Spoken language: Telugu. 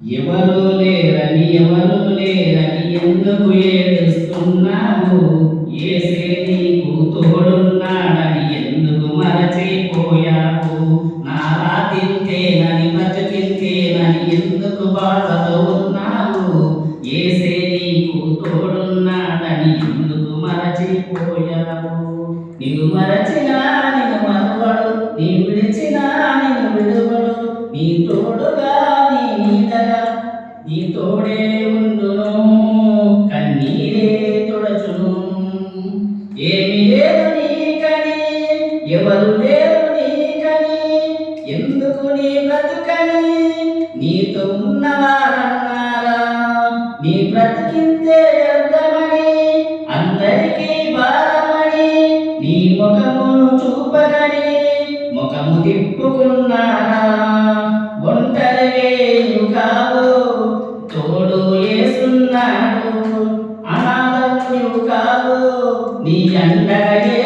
ఎవరో లేరని ఎవరో లేరని ఎందుకు ఏడుస్తున్నావు? ఏసే నీకు తోడున్నాడని ఎందుకు మరచిపోయావు? నాలా తింటేనని బతికింతేనని ఎందుకు బాధతో ఉన్నావు ఏసే నీకు తోడున్నాడని ఎందుకు మరచిపోయావు? నీవు మరచినా నీతోడే ఉండును కన్నీరే తుడచును. ఏమి లేదు నీకని ఎవరు లేరు నీకని ఎందుకు నీ బ్రతుకని? నీతో ఉన్నవారన్నారా? నీ బ్రతికింతే వ్యర్థమని అందరికీ భారమని నీ ముఖము చూపగని ముఖము తిప్పుకున్నారా? ఒంటరివే కావు ఏసున్నాడు అనాథవు నువ్వు కావు నీ అండగా